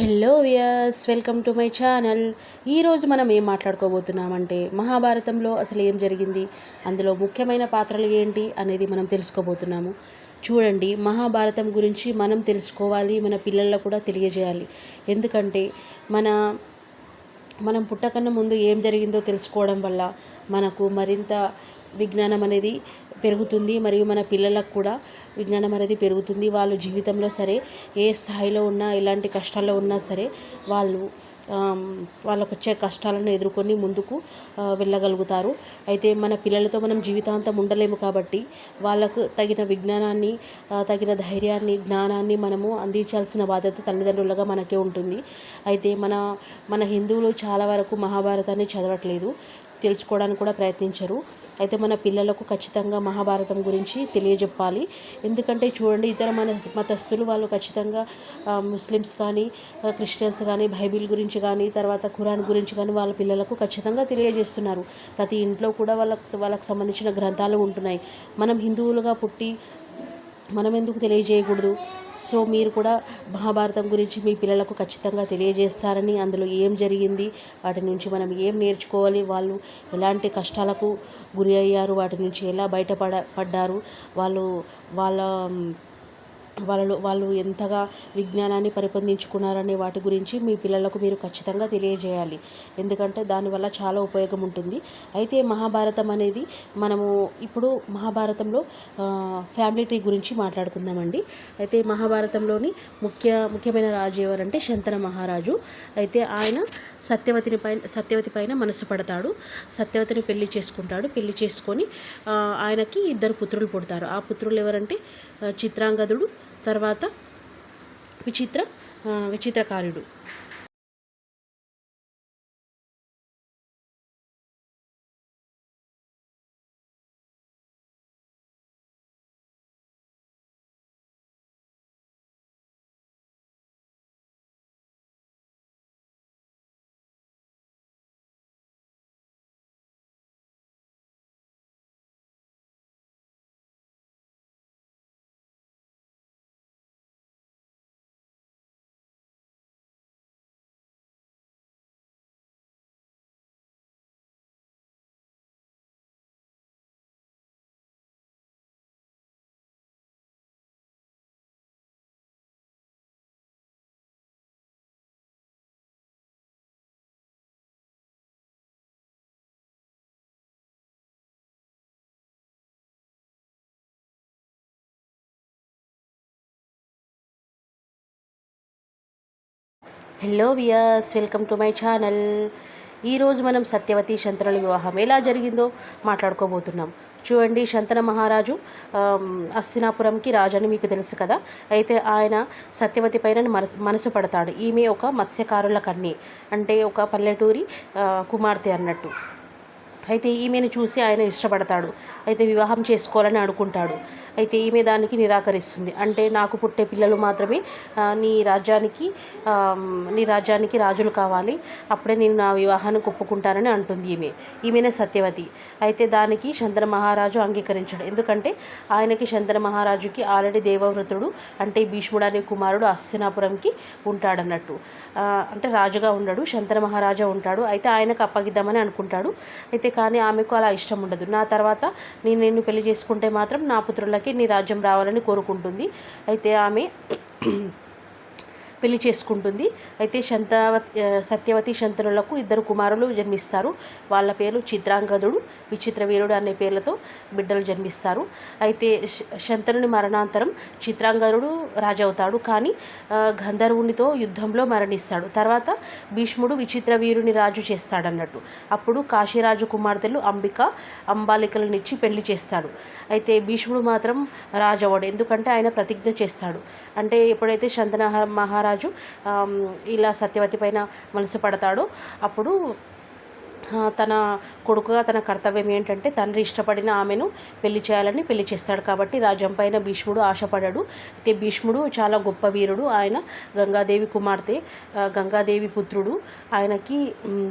Hello viewers welcome to my channel ఈరోజు మనం ఏం మాట్లాడుకోబోతున్నామంటే మహాభారతంలో అసలు ఏం జరిగింది అందులో ముఖ్యమైన పాత్రలు ఏంటి అనేది మనం తెలుసుకోబోతున్నాము. చూడండి మహాభారతం గురించి మనం తెలుసుకోవాలి మన పిల్లల్లో కూడా తెలియజేయాలి. ఎందుకంటే మన మనం పుట్టకన్నా ముందు ఏం జరిగిందో తెలుసుకోవడం వల్ల మనకు మరింత విజ్ఞానం అనేది పెరుగుతుంది మరియు మన పిల్లలకు కూడా విజ్ఞానం అనేది పెరుగుతుంది. వాళ్ళు జీవితంలో సరే ఏ స్థాయిలో ఉన్నా ఎలాంటి కష్టాల్లో ఉన్నా సరే వాళ్ళు వాళ్ళకు వచ్చే కష్టాలను ఎదుర్కొని ముందుకు వెళ్ళగలుగుతారు. అయితే మన పిల్లలతో మనం జీవితాంతం ఉండలేము కాబట్టి వాళ్ళకు తగిన విజ్ఞానాన్ని తగిన ధైర్యాన్ని జ్ఞానాన్ని మనము అందించాల్సిన బాధ్యత తల్లిదండ్రులుగా మనకే ఉంటుంది. అయితే మన మన హిందువులు చాలా వరకు మహాభారతాన్ని చదవట్లేదు. తెలుసుకోవడానికి కూడా ప్రయత్నించరు. అయితే మన పిల్లలకు ఖచ్చితంగా మహాభారతం గురించి తెలియజెప్పాలి. ఎందుకంటే చూడండి ఇతర మన మతస్థులు వాళ్ళు ఖచ్చితంగా ముస్లిమ్స్ కానీ క్రిస్టియన్స్ కానీ బైబిల్ గురించి కానీ తర్వాత ఖురాన్ గురించి కానీ వాళ్ళ పిల్లలకు ఖచ్చితంగా తెలియజేస్తున్నారు. ప్రతి ఇంట్లో కూడా వాళ్ళకు వాళ్ళకు సంబంధించిన గ్రంథాలు ఉంటున్నాయి. మనం హిందువులుగా పుట్టి మనం ఎందుకు తెలియజేయకూడదు? సో మీరు కూడా మహాభారతం గురించి మీ పిల్లలకు ఖచ్చితంగా తెలియజేస్తారని అందులో ఏం జరిగింది వాటి నుంచి మనం ఏం నేర్చుకోవాలి వాళ్ళు ఎలాంటి కష్టాలకు గురి అయ్యారు వాటి నుంచి ఎలా బయటపడ పడ్డారు వాళ్ళు వాళ్ళ వాళ్ళలో వాళ్ళు ఎంతగా విజ్ఞానాన్ని పరిపొందించుకున్నారనే వాటి గురించి మీ పిల్లలకు మీరు ఖచ్చితంగా తెలియజేయాలి. ఎందుకంటే దానివల్ల చాలా ఉపయోగం ఉంటుంది. అయితే మహాభారతం అనేది మనము ఇప్పుడు మహాభారతంలో ఫ్యామిలీ ట్రీ గురించి మాట్లాడుకుందామండి. అయితే మహాభారతంలోని ముఖ్య ముఖ్యమైన రాజు ఎవరంటే శంతన మహారాజు. అయితే ఆయన సత్యవతిని పైన సత్యవతి పైన మనసు పడతాడు. సత్యవతిని పెళ్ళి చేసుకుంటాడు. పెళ్ళి చేసుకొని ఆయనకి ఇద్దరు పుత్రులు పుడతారు. ఆ పుత్రులు ఎవరంటే చిత్రాంగదుడు తర్వాత విచిత్ర విచిత్రకారుడు. Hello viewers welcome to my channel. ఈరోజు మనం సత్యవతి శంతనుల వివాహం ఎలా జరిగిందో మాట్లాడుకోబోతున్నాం. చూడండి శంతన మహారాజు అస్సినాపురంకి రాజని అని మీకు తెలుసు కదా? అయితే ఆయన సత్యవతి పైన మనసు మనసు పడతాడు. ఈమె ఒక మత్స్యకారుల కన్ని అంటే ఒక పల్లెటూరి కుమార్తె అన్నట్టు. అయితే ఈమెను చూసి ఆయన ఇష్టపడతాడు. అయితే వివాహం చేసుకోవాలని అనుకుంటాడు. అయితే ఈమె దానికి నిరాకరిస్తుంది. అంటే నాకు పుట్టే పిల్లలు మాత్రమే నీ రాజ్యానికి నీ రాజ్యానికి రాజులు కావాలి. అప్పుడే నేను నా వివాహాన్ని ఒప్పుకుంటానని అంటుంది ఈమె. ఈమెనే సత్యవతి. అయితే దానికి శంతన మహారాజు అంగీకరించాడు. ఎందుకంటే ఆయనకి శంతన మహారాజుకి ఆల్రెడీ దేవవ్రతుడు అంటే భీష్ముడు అనే కుమారుడు హస్తినాపురంకి ఉంటాడన్నట్టు. అంటే రాజుగా ఉండడు శంతన మహారాజా ఉంటాడు. అయితే ఆయనకు అప్పగిద్దామని అనుకుంటాడు. అయితే కానీ ఆమెకు అలా ఇష్టం ఉండదు. నా తర్వాత నేను నిన్ను పెళ్ళి చేసుకుంటే మాత్రం నా పుత్రులకి నీ రాజ్యం రావాలని కోరుకుంటుంది. అయితే ఆమె పెళ్ళి చేసుకుంటుంది. అయితే శంతవతి సత్యవతి శంతనులకు ఇద్దరు కుమారులు జన్మిస్తారు. వాళ్ళ పేర్లు చిత్రాంగదుడు విచిత్రవీరుడు అనే పేర్లతో బిడ్డలు జన్మిస్తారు. అయితే శ- శంతనుని మరణాంతరం చిత్రాంగదుడు రాజవుతాడు. కానీ గంధర్వునితో యుద్ధంలో మరణిస్తాడు. తర్వాత భీష్ముడు విచిత్రవీరుని రాజు చేస్తాడన్నట్టు. అప్పుడు కాశీరాజు కుమార్తెలు అంబిక అంబాలికలనిచ్చి పెళ్ళి చేస్తాడు. అయితే భీష్ముడు మాత్రం రాజవాడు. ఎందుకంటే ఆయన ప్రతిజ్ఞ చేస్తాడు. అంటే ఎప్పుడైతే శంతన మహారాజు ఆమ్, ఇలా సత్యవతి పైన మనసు పడతాడు. అప్పుడు తన కొడుకుగా తన కర్తవ్యం ఏంటంటే తండ్రి ఇష్టపడిన ఆమెను పెళ్ళి చేయాలని పెళ్ళి చేస్తాడు కాబట్టి రాజ్యం పైన భీష్ముడు ఆశపడాడు. అయితే భీష్ముడు చాలా గొప్ప వీరుడు. ఆయన గంగాదేవి కుమార్తె గంగాదేవి పుత్రుడు. ఆయనకి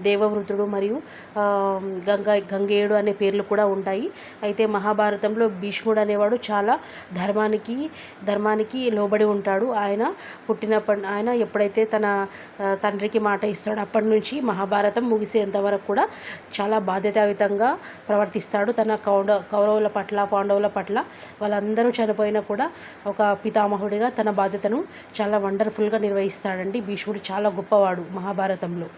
దేవవృతుడు మరియు గంగా గంగేయుడు అనే పేర్లు కూడా ఉంటాయి. అయితే మహాభారతంలో భీష్ముడు అనేవాడు చాలా ధర్మానికి ధర్మానికి లోబడి ఉంటాడు. ఆయన పుట్టినప్పటి ఆయన ఎప్పుడైతే తన తండ్రికి మాట ఇస్తాడో అప్పటి నుంచి మహాభారతం ముగిసేంత వరకు కూడా చాలా బాధ్యతాయుతంగా ప్రవర్తిస్తాడు. తన కౌడ కౌరవుల పట్ల పాండవుల పట్ల వాళ్ళందరూ చనిపోయినా కూడా ఒక పితామహుడిగా తన బాధ్యతను చాలా వండర్ఫుల్గా నిర్వహిస్తాడండి. భీష్ముడు చాలా గొప్పవాడు మహాభారతంలో.